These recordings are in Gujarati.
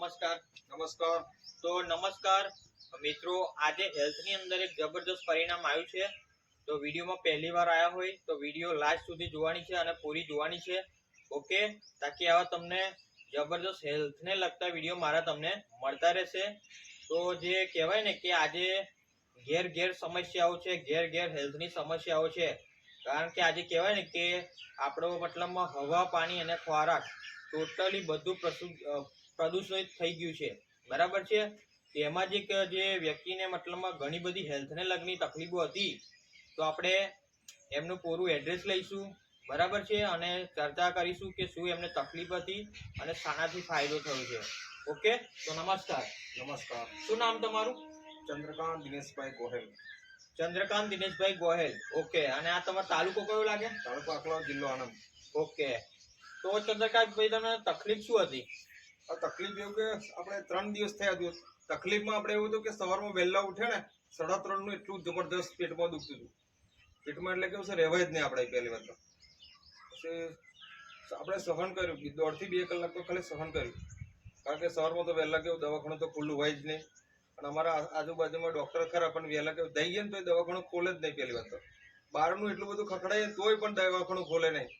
નમસ્કાર નમસ્કાર. તો નમસ્કાર, મિત્રો, આજે હેલ્થની અંદર એક જબરદસ્ત પરિણામ આવ્યું છે. તો વિડીયોમાં પહેલી વાર આવ્યા હોય તો વીડિયો લાસ્ટ સુધી જોવાની છે અને પૂરી જોવાની છે. ઓકે? તાકી આવા તમને જબરદસ્ત હેલ્થને લગતા વીડિયો મારા તમને મળતા રહેશે. તો જે કહેવાય ને કે આજે ઘેર ઘેર સમસ્યાઓ છે, ઘેર ઘેર હેલ્થની સમસ્યાઓ છે. કારણ કે આજે કહેવાય ને કે આપણો મતલબમાં હવા, પાણી અને ખોરાક ટોટલી બધું પ્રસુ- પ્રદૂષિત થઈ ગયું છે. બરાબર છે? તેમાં જે જે વ્યક્તિને મતલબમાં ઘણી બધી હેલ્થને લગની તકલીફો હતી તો આપણે એમનું પૂરું એડ્રેસ લઈશું. બરાબર છે? અને ચર્ચા કરીશું કે શું એમને તકલીફ હતી અને શાનાથી ફાયદો થયો છે. ઓકે? તો નમસ્કાર. નમસ્કાર. શું નામ તમારું? ચંદ્રકાંત દિનેશભાઈ ગોહેલ. ચંદ્રકાંત દિનેશભાઈ ગોહેલ. ઓકે. અને આ તમારો તાલુકો કયો લાગે? તાલુકો આખલો જિલ્લો આણંદ. ઓકે. તો ચંદ્રકાંતભાઈ તમને તકલીફ શું હતી? તકલીફ એવું કે આપણે ત્રણ દિવસ થયા દિવસ તકલીફમાં આપણે એવું હતું કે સવારમાં વહેલા ઉઠે ને સાડા ત્રણનું એટલું જબરદસ્ત પેટમાં દુખતું હતું. પેટમાં એટલે કેવું છે, રહેવાય જ નહીં આપણે પહેલી વાત તો. પછી આપણે સહન કર્યું. દોઢથી બે કલાક તો ખાલી સહન કર્યું. કારણ કે સવારમાં તો વહેલા કેવું, દવાખાનું તો ખુલ્લું હોય જ નહીં. અને અમારા આજુબાજુમાં ડૉક્ટર ખરા, પણ વહેલા કેવું, દઈ ગયા ને તો દવાખાનું ખોલે જ નહીં પહેલી વાત તો. બહારનું એટલું બધું ખખડાય તોય પણ દવાખાનું ખોલે નહીં.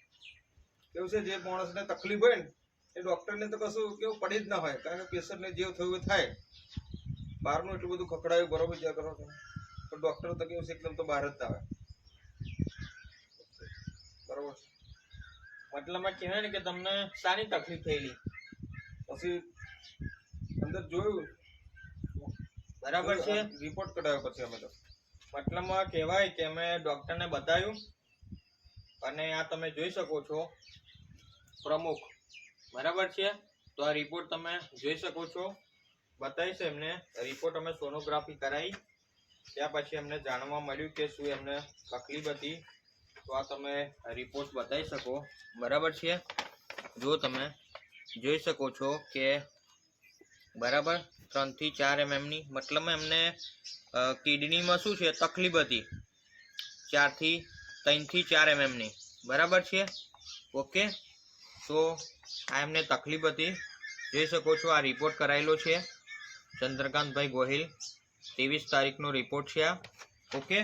કેવું છે, જે માણસને તકલીફ હોય ને એ ડૉક્ટરને તો કશું કેવું પડી જ ના હોય કારણ કે પેશન્ટને જે થયું એ થાય. બહારનું એટલું બધું ખખડાયું બરોબર જ્યાં કરો પણ ડૉક્ટર તો કેવું છે એકદમ તો બહાર જ આવે. બરોબર મતલબમાં કહેવાય ને કે તમને સારી તકલીફ થયેલી. પછી અંદર જોયું. બરાબર છે. રિપોર્ટ કઢાવ્યો પછી અમે તો. મતલબમાં કહેવાય કે અમે ડૉક્ટરને બતાવ્યું. અને આ તમે જોઈ શકો છો. પ્રમુખ બરાબર છે? તો આ રિપોર્ટ તમે જોઈ શકો છો. બતાવીશ એમને. રિપોર્ટ અમે સોનોગ્રાફી કરાવી. ત્યાં પછી એમને જાણવા મળ્યું કે શું એમને તકલીફ હતી. તો આ તમે રિપોર્ટ બતાવી શકો. બરાબર છે? જો તમે જોઈ શકો છો કે બરાબર ત્રણથી ચાર એમએમની મતલબ એમને કિડનીમાં શું છે? તકલીફ હતી. ચારથી ત્રણથી ચાર એમએમની બરાબર છે? ઓકે? તો આ એમને તકલીફ હતી. જોઈ શકો છો, આ રિપોર્ટ કરાયેલો છે. ચંદ્રકાંતભાઈ ગોહિલ, ત્રેવીસ તારીખનો રિપોર્ટ છે આ. ઓકે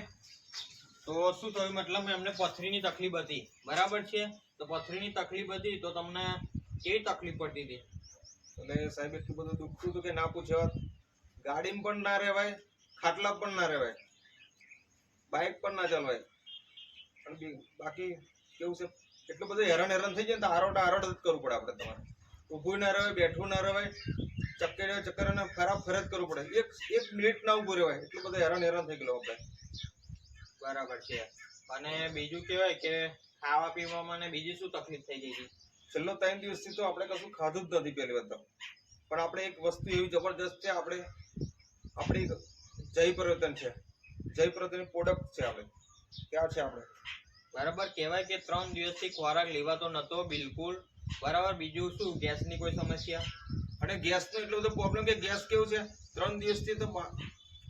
તો શું થયું? મતલબ એમને પથરીની તકલીફ હતી. બરાબર છે? તો પથરીની તકલીફ હતી તો તમને કેવી તકલીફ પડતી હતી? અને સાહેબ, એટલું બધું દુખતું હતું કે ના પૂછ્યા ગાડીમાં પણ ના રહેવાય, ખાટલા પણ ના રહેવાય. બાઇક પણ ના ચાલવાય. બાકી કેવું છે? એટલું બધું હેરાન હેરાન થઈ જાય ને તો આરોટ આરોટ જ કરવું પડે આપણે તમારે. ઊભું ના રહેવાય બેઠું ના રહેવાય ચક્કર ચક્કર અને ખરાબ ફરજ કરવું પડે. એક એક મિનિટ ના ઊભું રહેવાય એટલું બધું હેરાન હેરાન થઈ ગયેલો આપણે. બરાબર છે. અને બીજું કહેવાય કે ખાવા પીવામાં ને બીજી શું તકલીફ થઈ ગઈ છે છેલ્લો ત્રણ દિવસથી તો આપણે કશું ખાધું જ નથી પહેલી વાત તો. પણ આપણે એક વસ્તુ એવી જબરદસ્ત છે આપણે આપણી જય પરિવર્તન છે. જય પરિવર્તન પ્રોડક્ટ છે આપણે. ક્યાં છે આપણે? બરાબર કહેવાય કે ત્રણ દિવસથી ખોરાક લેવાતો નહોતો બિલકુલ. બરાબર? બીજું શું? ગેસની કોઈ સમસ્યા? અને ગેસનો એટલો બધો પ્રોબ્લેમ કે ગેસ કેવું છે? ત્રણ દિવસથી તો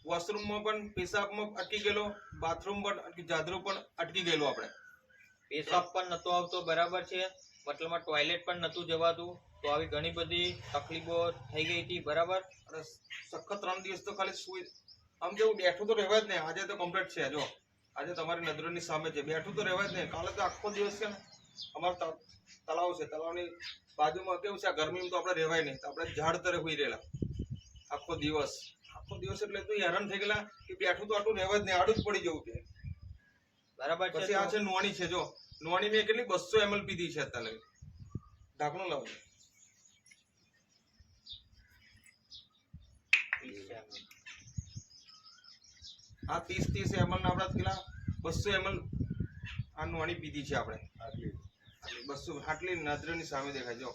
વોશરૂમમાં પણ પેશાબમાં અટકી ગયેલો બાથરૂમ પણ જાદરું પણ અટકી ગયેલું આપણે. પેશાબ પણ નહોતો આવતો બરાબર છે? મતલબમાં ટોયલેટ પણ નહોતું જવાતું. તો આવી ઘણી બધી તકલીફો થઈ ગઈ હતી બરાબર? અને સખત ત્રણ દિવસ તો ખાલી સુઈ આમ જેવું બેઠું તો રહેવાય જ નહીં. આજે તો કમ્પ્લીટ છે જો. આજે તમારી નજરોની સામે છે. બેઠું તો રહેવાય જ નહીં. કાલે તો આખો દિવસ છે ને અમારો તળાવ છે. તળાવની બાજુમાં કેવું છે? આ ગરમીમાં તો આપણે રહેવાય નહીં. તો આપણે ઝાડ તરે હોઈ રહેલા. આખો દિવસ. આખો દિવસ એટલે તું હેરાન થઈ ગયેલા કે બેઠું તો આટલું રહેવાય જ નહીં. આડું જ પડી જવું છે. બરાબર પછી આ છે નોણી છે. જો નોણી મેં કેટલી? બસો એમએલ પીધી છે અત્યારે. ઢાંકણું લાવો. આ ત્રીસ ત્રીસ એમએલ ના આપણે પેલા બસો એમએલ આ નોણી પીધી છે આપણે. બસો આટલી નજરોની સામે દેખાય જો.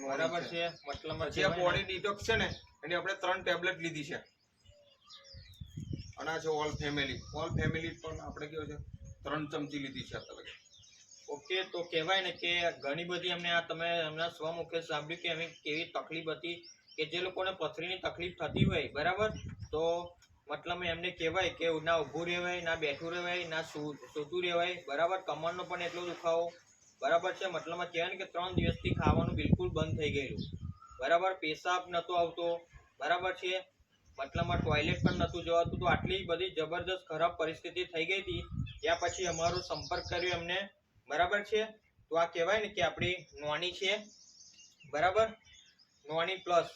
બરાબર છે. મતલબ ને, બોડી ડિટોક્સ છે ને એની આપણે ત્રણ ટેબ્લેટ લીધી છે. અને આ છે ઓલ ફેમિલી ઓલ ફેમિલી પણ આપણે કેવું છે? ત્રણ ચમચી લીધી છે અત્યારે. ઓકે તો કહેવાય ને કે ઘણી બધી અમને આ તમે એમના સ્વમુખે સાંભળ્યું કે એમને કેવી તકલીફ હતી કે જે લોકોને પથરીની તકલીફ થતી હોય બરાબર? તો મતલબ એમને કહેવાય કે ના ઊભું રહેવાય, ના બેઠું રહેવાય, ના સૂતું રહેવાય. બરાબર, કમરનો પણ એટલો દુખાવો. બરાબર છે? મતલબમાં કહેવાય ને કે ત્રણ દિવસથી ખાવાનું બિલકુલ બંધ થઈ ગયેલું. બરાબર, પેશાબ નહોતો આવતો. બરાબર છે? મતલબમાં ટોયલેટ પણ નહોતું જવાતું. તો આટલી બધી જબરદસ્ત ખરાબ પરિસ્થિતિ થઈ ગઈ હતી. ત્યાં પછી અમારો સંપર્ક કર્યો એમને. બરાબર છે? તો આ કહેવાય ને કે આપણી નોની છે. બરાબર? નોની પ્લસ,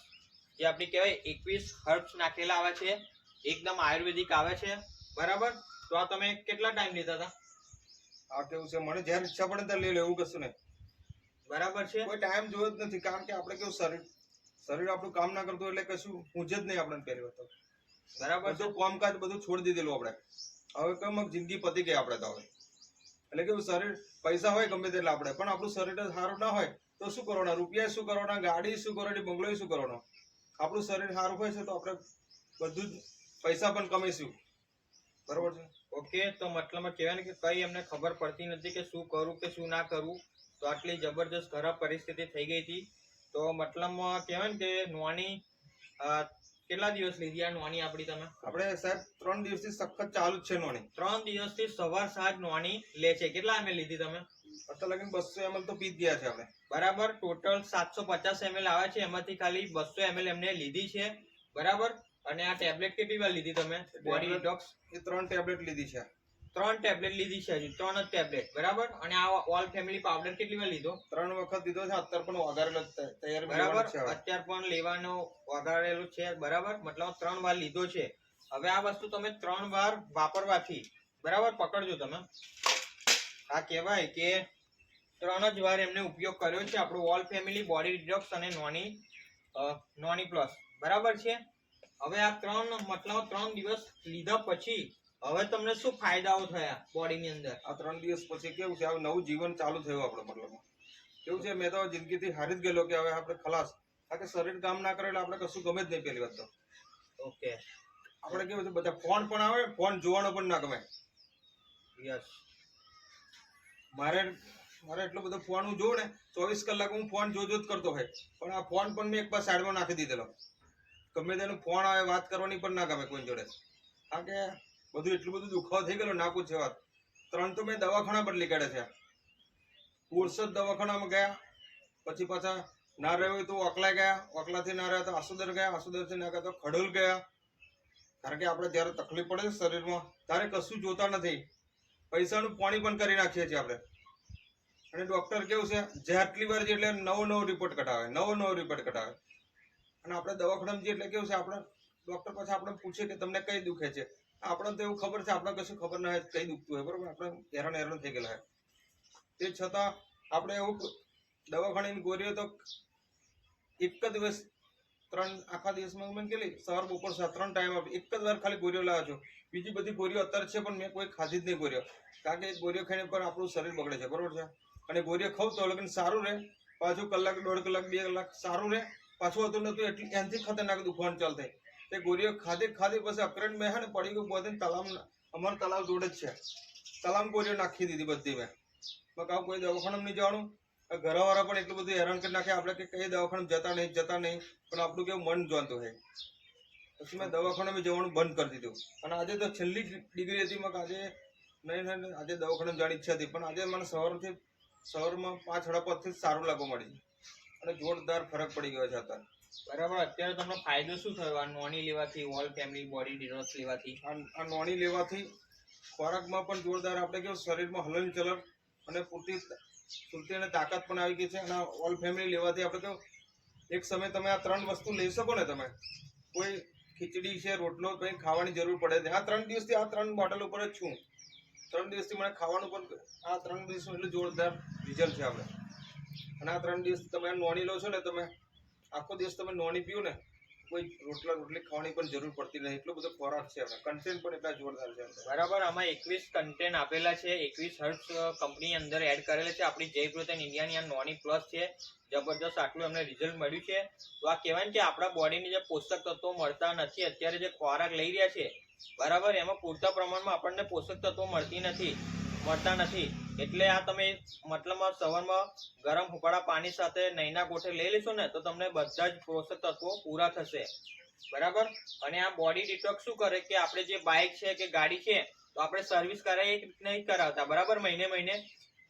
જે આપણી કહેવાય એકવીસ હર્બ્સ નાખેલા આવે છે. એકદમ આયુર્વેદિક આવે છે. બરાબર? તો આ તમે કેટલા ટાઈમ લીધા હતા? આ કેવું છે? મને જ્યારે ઈચ્છા પડે ત્યારે લઈ લે એવું કશું નહીં. બરાબર છે? કોઈ ટાઈમ જોયો જ નથી. કારણ કે આપણે કેવું શરીર શરીર આપણું કામ ના કરતું એટલે કશું હું જ નહીં આપણને પહેલી વાત તો. બરાબર તો કામકાજ બધું છોડી દીધેલું આપણે. હવે કેમ જિંદગી પતી ગઈ આપણે તો હવે. એટલે કેવું શરીર પૈસા હોય ગમે તેટલા આપણે. પણ આપણું શરીર સારું ના હોય તો શું કરવાના? રૂપિયા શું કરવાના? ગાડી શું કરવાની? બંગલો શું કરવાનો? આપણું શરીર સારું હોય છે તો આપણે બધું જ પૈસા પણ કમાઈશું. બરોબર છે? ઓકે તો મતલબમાં કહેવાય ને કે કઈ એમને ખબર પડતી નથી કે શું કરું કે શું ના કરું. તો આટલી જબરદસ્ત ખરાબ પરિસ્થિતિ થઈ ગઈ હતી. તો મતલબમાં કહેવાય ને કે નોની કેટલા દિવસ લીધી આ નોની આપણી તમે? આપણે સાહેબ ત્રણ દિવસથી સખત ચાલુ જ છે નોની ત્રણ દિવસથી સવાર સાંજ નોની લે છે. કેટલા એમએલ લીધી તમે? અત્યારે લગીને બસો એમએલ તો પી ગયા છે આપણે. બરાબર ટોટલ સાતસો પચાસ એમએલ આવે છે. એમાંથી ખાલી બસો એમએલ એમને લીધી છે. બરાબર? અને આ ટેબ્લેટ કેટલી વાર લીધી તમે? બોડી ડિટોક્સ એ ત્રણ ટેબ્લેટ લીધી છે. ત્રણ ટેબ્લેટ લીધી છે હજુ ત્રણ જ ટેબ્લેટ બરાબર? અને આ ઓલ ફેમિલી પાવડર કેટલી વાર લીધો? ત્રણ વખત દીધો છે અત્યાર પણ વઘારેલો તૈયાર બરાબર. અત્યાર પણ લેવાનો વગાડેલું છે બરાબર? મતલબ ત્રણ વાર લીધો છે. હવે આ વસ્તુ તમે ત્રણ વાર વાપરવાથી બરાબર? પકડજો તમે. આ કહેવાય કે ત્રણ જ વાર એમને ઉપયોગ કર્યો છે આપણું ઓલ ફેમિલી બોડી ડિટોક્સ અને નોની નોની પ્લસ બરાબર છે? હવે આ ત્રણ મતલબ ત્રણ દિવસ લીધા પછી હવે તમને શું ફાયદાઓ થયા બોડીની અંદર? આ ત્રણ દિવસ પછી કેવું છે હવે નવું જીવન ચાલુ થયું આપણે મતલબ કેવું છે મેં તો જિંદગીથી હારી જ ગયેલો કે હવે આપણે ખલાસ કારણ કે શરીર કામ ના કરે એટલે આપણે કશું ગમે જ નહીં પેલી વાત તો. ઓકે આપણે કેવું છે બધા ફોન પણ આવે ફોન જોવાનો પણ ના ગમે. યસ મારે મારે એટલો બધો ફોન હું જોઉં ને ચોવીસ કલાક હું ફોન જોજો જ કરતો હોય. પણ આ ફોન પણ મેં એક બાર સાઈડમાં નાખી દીધેલો. ગમે તેનો ફોન આવે, વાત કરવાની પણ ના ગમે કોઈ જોડે. કારણ કે, બધું એટલું બધું દુખાવો થઈ ગયેલો ના પૂછે વાત. ત્રણ તો મેં દવાખાના બદલી કાઢે છે. પુરસદ દવાખાનામાં ગયા, પછી પાછા ના રહ્યો હોય તો ઓકલા ગયા, ઓકલાથી ના રહ્યા તો આસુદર ગયા, આસુદરથી ના ગયા તો ખડોલ ગયા. કારણ કે આપણે જ્યારે તકલીફ પડે છે શરીરમાં, ત્યારે કશું જોતા નથી. પૈસાનું પાણી પણ કરી નાખીએ છીએ આપણે. અને ડોક્ટર કેવું છે જેટલી વાર એટલે નવો નવો રિપોર્ટ કઢાવે, નવો નવો રિપોર્ટ કઢાવે. અને આપણે દવાખાનામાં જઈએ એટલે કેવું છે, આપણે ડૉક્ટર પાસે આપણે પૂછીએ કે તમને કઈ દુખે છે. આપણને તો એવું ખબર છે, આપણે કશું ખબર ના હોય કઈ દુખતું હોય, બરોબર? આપણે હેરાન હેરાન થઈ ગયેલા તે છતાં આપણે એવું દવાખાનાની ગોળીઓ તો એક જ દિવસ, ત્રણ, આખા દિવસમાં મેં કેટલી સવાર, બપોર સાત ત્રણ ટાઈમ આપી. એક જ વાર ખાલી ગોળીઓ લાવ્યો છું. બીજી બધી ગોળીઓ અત્યારે છે, પણ મેં કોઈ ખાધી જ નહીં ગોળીઓ કારણ કે ગોળીઓ ખાઈને પણ આપણું શરીર બગડે છે, બરોબર છે? અને ગોળીઓ ખાવ તો લગન સારું રહે. પાછું કલાક, દોઢ કલાક, બે કલાક સારું રહે. પાછું હતું નતું એટલી એનથી ખતરનાક દુખવાનું ચાલ થાય તે ગોળીઓ ખાધી ખાધી પછી અકરણ મેં હે ને પડી ગયું બધે તલામ અમારું તલાવ જોડે જ છે. તલામ ગોળીઓ નાખી દીધી બધી મેં. મેં કહું કોઈ દવાખાનામાં નહીં જવાનું ઘરવાળા પણ એટલું બધું હેરાન કરી નાખે આપણે કે કઈ દવાખાનામાં જતા નહીં જતા નહીં, પણ આપણું કેવું મન જોતું હોય. પછી મેં દવાખાનામાં જવાનું બંધ કરી દીધું. અને આજે તો છેલ્લી ડિગ્રી હતી, મેં આજે નહીં નહીં આજે દવાખાનામાં જવાની ઈચ્છા હતી. પણ આજે મને સવારથી, સવારમાં પાંચ સાડા પાંચથી સારું લાગવા મળી અને જોરદાર ફરક પડી ગયો છે અત્યારે. બરાબર અત્યારે તમને ફાયદો શું થયો? આ નોની લેવાથી ઓલ ફેમિલી બોડી ડિટોક્સ લેવાથી? આ નોણી લેવાથી ખોરાકમાં પણ જોરદાર આપણે કેવું શરીરમાં હલનચલન અને પૂરતી પૂરતી અને તાકાત પણ આવી ગઈ છે. અને ઓલ ફેમિલી લેવાથી આપણે કેવું એક સમય તમે આ ત્રણ વસ્તુ લઈ શકો ને તમે. કોઈ ખીચડી છે રોટલો કંઈ ખાવાની જરૂર પડે છે આ ત્રણ દિવસથી આ ત્રણ બોટલ ઉપર જ છું. ત્રણ દિવસથી મને ખાવાનું પણ આ ત્રણ દિવસનું એટલું જોરદાર રિઝલ્ટ છે આપણે. અને આ ત્રણ દિવસ તમે નોણી લો છો ને, તમે આખો દિવસ તમે નોણી પીવું ને, કોઈ રોટલા રોટલી ખાવાની પણ જરૂર પડતી નથી એટલો બધો ખોરાક છે આપણે કન્ટેન્ટ પણ એટલા જોરદાર છે બરાબર, આમાં એકવીસ કન્ટેન્ટ આપેલા છે. એકવીસ હર્ટ્સ કંપની અંદર એડ કરેલા છે. આપણી જય પ્રોટેન ઇન્ડિયાની આ નોની પ્લસ છે. જબરદસ્ત આટલું એમને રિઝલ્ટ મળ્યું છે. તો આ કહેવાય કે આપણા બોડીની જે પોષક તત્વો મળતા નથી, અત્યારે જે ખોરાક લઈ રહ્યા છે, બરાબર, એમાં પૂરતા પ્રમાણમાં આપણને પોષક તત્વો મળતી નથી. મળતા નથી. એટલે આ તમે મતલબમાં સવારમાં ગરમ હુંફાળા પાણી સાથે નૈના કોઠે લઈ લેશો ને, તો તમને બધા જ પોષક તત્વો પૂરા થશે. બરાબર? અને આ બોડી ડિટોક્સ શું કરે કે આપણે જે બાઇક છે કે ગાડી છે, તો આપણે સર્વિસ કરાવી નહીં કરાવતા, બરાબર? મહિને મહિને.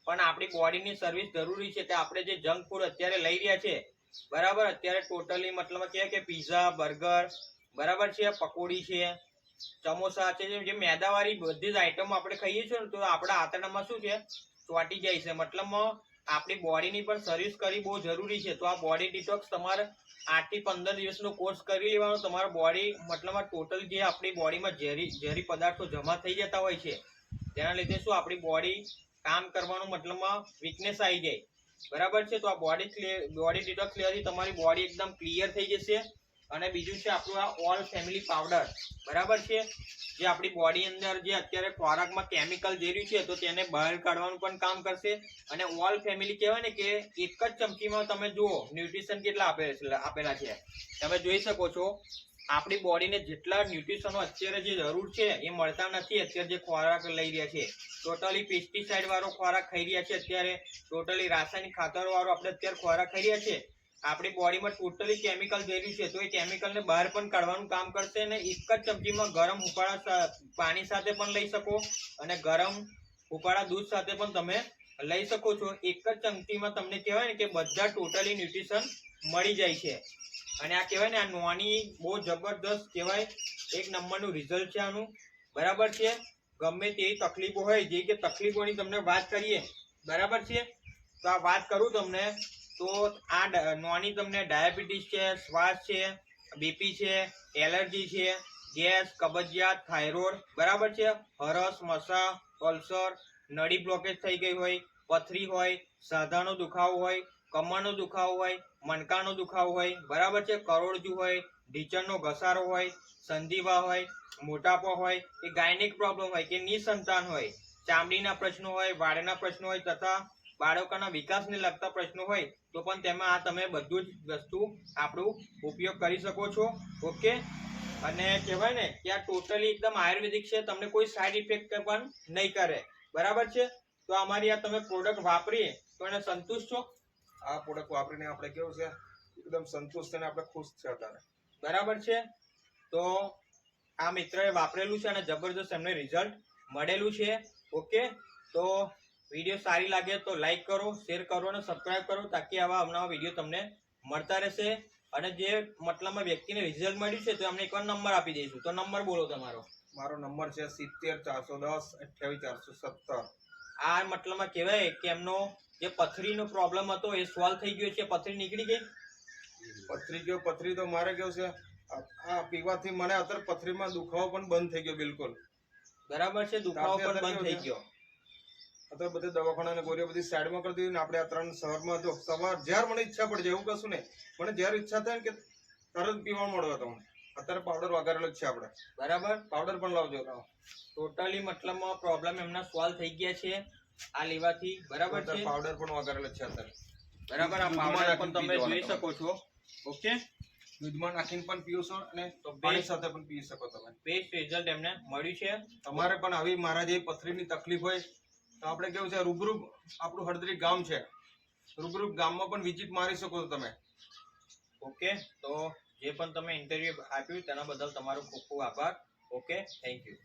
પણ આપણી બોડીની સર્વિસ જરૂરી છે કે આપણે જે જંક ફૂડ અત્યારે લઈ રહ્યા છે, બરાબર? અત્યારે ટોટલી મતલબ કે પીઝા બર્ગર બરાબર છે? પકોડી છે. સમોસા છે જે- મેદાવાળી બધી જ આઈટમો આપણે ખાઈએ છીએ ને, તો આપણા આંતરડામાં શું છે? ચોંટી જાય છે. મતલબમાં આપણી બોડીની પણ સર્વિસ કરવી બહુ જરૂરી છે. તો આ બોડી ડિટોક્સ તમારે આઠથી પંદર દિવસનો કોર્સ કરી લેવાનો. તમારા બોડી મતલબમાં ટોટલ જે આપણી બોડીમાં ઝેરી ઝેરી પદાર્થો જમા થઈ જતા હોય છે, તેના લીધે શું આપણી બોડી કામ કરવાનું મતલબમાં વીકનેસ આવી જાય. બરાબર છે? તો આ બોડી બોડી ડિટોક્સ લેવાથી તમારી બોડી એકદમ ક્લિયર થઈ જશે. અને બીજું છે આપણું આ ઓલ ફેમિલી પાવડર બરાબર છે? જે આપણી બોડી અંદર જે અત્યારે ખોરાકમાં કેમિકલ જેર્યું છે, તો તેને બહાર કાઢવાનું પણ કામ કરશે. અને ઓલ ફેમિલી કહેવાય ને કે એક જ ચમચીમાં તમે જુઓ ન્યુટ્રિશન કેટલા આપેલા આપેલા છે. તમે જોઈ શકો છો, આપણી બોડીને જેટલા ન્યુટ્રિશનો અત્યારે જે જરૂર છે, એ મળતા નથી અત્યારે જે ખોરાક લઈ રહ્યા છે. ટોટલી પેસ્ટિસાઇડ વાળો ખોરાક ખાઈ રહ્યા છે અત્યારે. ટોટલી રાસાયણિક ખાતરો વાળો આપણે અત્યારે ખોરાક ખાઈ રહ્યા છે. આપણી બોડીમાં ટોટલી કેમિકલ જેર્યું છે, તો એ કેમિકલને બહાર પણ કાઢવાનું કામ કરશે અને એક જ ચમચીમાં ગરમ ઉકાળા પાણી સાથે પણ લઈ શકો અને ગરમ ઉકાળા દૂધ સાથે પણ તમે લઈ શકો છો. એક જ ચમચીમાં તમને કહેવાય ને કે બધા ટોટલી ન્યુટ્રિશન મળી જાય છે. અને આ કહેવાય ને, આ નોની બહુ જબરદસ્ત કહેવાય, એક નંબરનું રિઝલ્ટ છે આનું. બરાબર છે? ગમે તેવી તકલીફો હોય, જે કે તકલીફોની તમને વાત કરીએ, બરાબર છે? તો આ વાત કરું તમને. તો આ નોની તમને ડાયાબિટીસ છે, શ્વાસ છે, બીપી છે, એલર્જી છે, ગેસ, કબજિયાત, થાઇરોઇડ, બરાબર છે? હરસ, મસા, અલ્સર, નળી બ્લોકેજ થઈ ગઈ હોય, પથરી હોય સાધાનો દુખાવો હોય, કમરનો દુખાવો હોય, મણકાનો દુખાવો હોય, બરાબર છે? કરોડજુ હોય, ઢીચણનો ઘસારો હોય, સંધિવા હોય, મોટાપો હોય, કે ગાયનિક પ્રોબ્લેમ હોય, કે નિસંતાન હોય, ચામડીના પ્રશ્નો હોય, વાળના પ્રશ્નો હોય, તથા બાળકોના વિકાસને લગતા પ્રશ્નો હોય તો પણ તેમાં આ તમે બધું જ વસ્તુ આપણું ઉપયોગ કરી શકો છો. ઓકે અને કહેવાય ને કે આ ટોટલી એકદમ આયુર્વેદિક છે તમને કોઈ સાઈડ ઇફેક્ટ પણ નહીં કરે. બરાબર છે? તો અમારી આ તમે પ્રોડક્ટ વાપરીએ તો એને સંતુષ્ટ છો? આ પ્રોડક્ટ વાપરીને આપણે કેવું છે? એકદમ સંતુષ્ટ અને આપણે ખુશ છે અત્યારે. બરાબર છે? તો આ મિત્રએ વાપરેલું છે અને જબરજસ્ત એમને રિઝલ્ટ મળેલું છે. ઓકે તો વીડિયો સારી લાગે તો લાઈક કરો શેર કરો અને સબસ્ક્રાઇબ કરો તાકી આવા અવનવા વીડિયો તમને મળતા રહેશે. અને જે મતલબમાં વ્યક્તિને રિઝલ્ટ મળ્યું છે તો અમને એકવાર નંબર આપી દઈશું. તો નંબર બોલો તમારો. મારો નંબર છે સિત્તેર ચારસો દસ અઠ્યાવીસ ચારસો સત્તર. આ મતલબમાં કહેવાય કે એમનો જે પથરીનો પ્રોબ્લેમ હતો એ સોલ્વ થઈ ગયો છે. પથરી નીકળી ગઈ? પથરી ગયો પથરી તો મારે કેવું છે? આ પીવાથી મને અત્યારે પથરીમાં દુખાવો પણ બંધ થઈ ગયો બિલકુલ. બરાબર છે દુખાવો પણ બંધ થઈ ગયો. અત્યારે બધા દવાખાના અને ગોળીઓ બધી સાઈડમાં કરી દીધી ને આપણે આ ત્રણ શહેરમાં જો સવાર જ્યારે મને ઈચ્છા પડે એવું કશું નહીં મને જ્યારે ઈચ્છા થાય ને કે તરત પીવા મળ્યો તમને અત્યારે પાવડર વગાડેલો જ છે આપણે. બરાબર? પાવડર પણ લાવજો. ટોટલી મતલબમાં પ્રોબ્લેમ એમના સોલ્વ થઈ ગયા છે. આ લેવાથી. બરાબર છે? પાવડર પણ વગાડેલો છે અત્યારે. બરાબર આ પાવડર પણ તમે જોઈ શકો છો. ઓકે દૂધમાં નાખીને પણ પીવો છો અને પાણી સાથે પણ પી શકો તમે. બેસ્ટ રિઝલ્ટ એમને મળ્યું છે. તમારે પણ આવી મારા જેવી પથરીની તકલીફ હોય તો આપણે કેવું છે રૂબરૂ આપણું હળદરી ગામ છે. રૂબરૂ ગામમાં પણ વિઝિટ મારી શકો છો તમે. ઓકે, તો જે પણ તમે ઇન્ટરવ્યુ આપ્યું તેના બદલ તમારો ખૂબ ખૂબ આભાર. Okay thank you